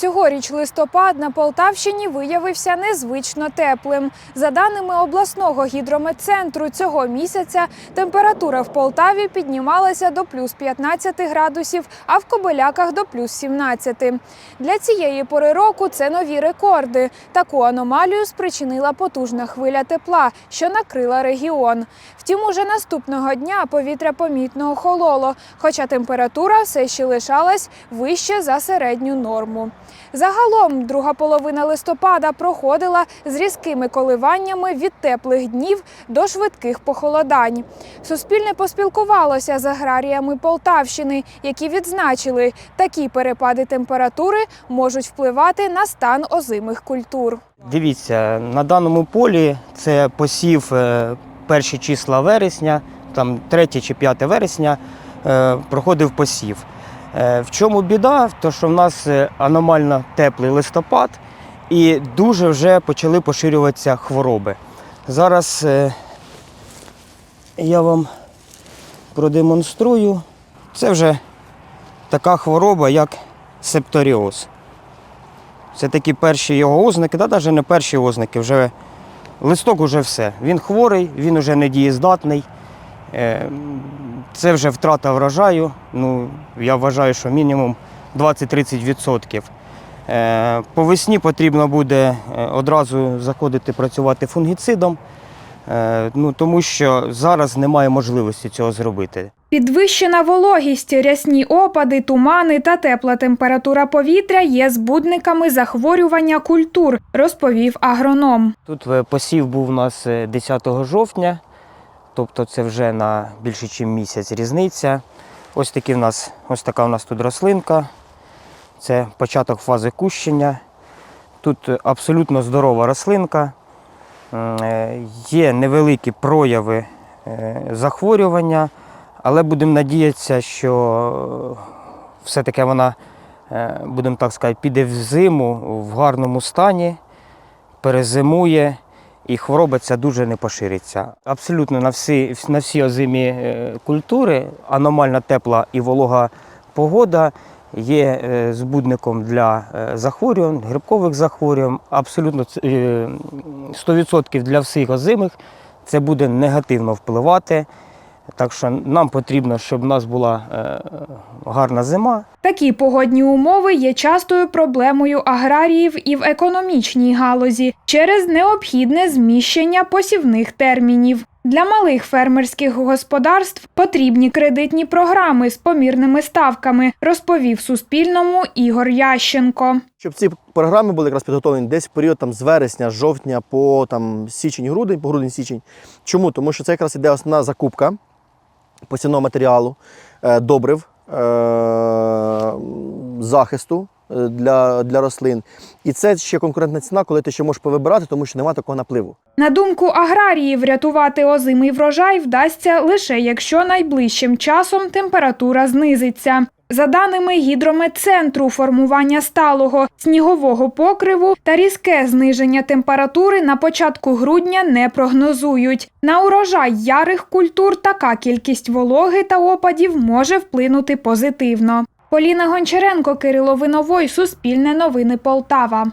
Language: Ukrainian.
Цьогоріч листопад на Полтавщині виявився незвично теплим. За даними обласного гідрометцентру, цього місяця температура в Полтаві піднімалася до плюс 15 градусів, а в Кобиляках до плюс 17. Для цієї пори року це нові рекорди. Таку аномалію спричинила потужна хвиля тепла, що накрила регіон. Втім, уже наступного дня повітря помітно охололо, хоча температура все ще лишалась вище за середню норму. Загалом, друга половина листопада проходила з різкими коливаннями від теплих днів до швидких похолодань. Суспільне поспілкувалося з аграріями Полтавщини, які відзначили, такі перепади температури можуть впливати на стан озимих культур. Дивіться, на даному полі це посів е, перші числа вересня, там 3 чи 5 вересня е, проходив посів. Е, В чому біда? То що в нас е, аномально теплий листопад і дуже вже почали поширюватися хвороби. Зараз е, я вам продемонструю. Це вже така хвороба, як септоріоз. Це такі перші його ознаки, та навіть не перші ознаки, вже листок вже все. Він хворий, він вже не дієздатний. Е, Це вже втрата врожаю. Ну, я вважаю, що мінімум 20-30%. Е, По весні потрібно буде е, одразу заходити працювати фунгіцидом, е, ну, тому що зараз немає можливості цього зробити. Підвищена вологість, рясні опади, тумани та тепла температура повітря є збудниками захворювання культур, розповів агроном. Тут посів був у нас е, 10 жовтня, тобто це вже на більше, ніж місяць різниця. Ось, такі в нас, ось така у нас тут рослинка. Це початок фази кущення. Тут абсолютно здорова рослинка. Е, Є невеликі прояви е, захворювання, але будемо надіятися, що все-таки вона, е, будемо так сказати, піде в зиму в гарному стані перезимує і хвороба ця дуже не пошириться. Абсолютно на всі, на всі озимі е, культури аномально тепла і волога погода є е, збудником для е, захворювань, грибкових захворювань. Абсолютно ц- е, 100% для всіх озимих це буде негативно впливати. Так що нам потрібно, щоб у нас була е, гарна зима, Такі погодні умови є частою проблемою аграріїв і в економічній галузі через необхідне зміщення посівних термінів. Для малих фермерських господарств потрібні кредитні програми з помірними ставками, розповів Суспільному Ігор Ященко. Щоб ці програми були якраз підготовлені десь в період там, з вересня, жовтня по там, січень-грудень, по грудень-січень. Чому? Тому що це якраз іде основна закупка посівного матеріалу, е, добрив, е, захисту е, для, для рослин. І це ще конкурентна ціна, коли ти ще можеш повибирати, тому що немає такого напливу. На думку аграріїв, рятувати озимий врожай вдасться лише якщо найближчим часом температура знизиться. За даними гідрометцентру, формування сталого снігового покриву та різке зниження температури на початку грудня не прогнозують. На урожай ярих культур така кількість вологи та опадів може вплинути позитивно. Поліна Гончаренко, Кирило Виновой, Суспільне новини Полтава.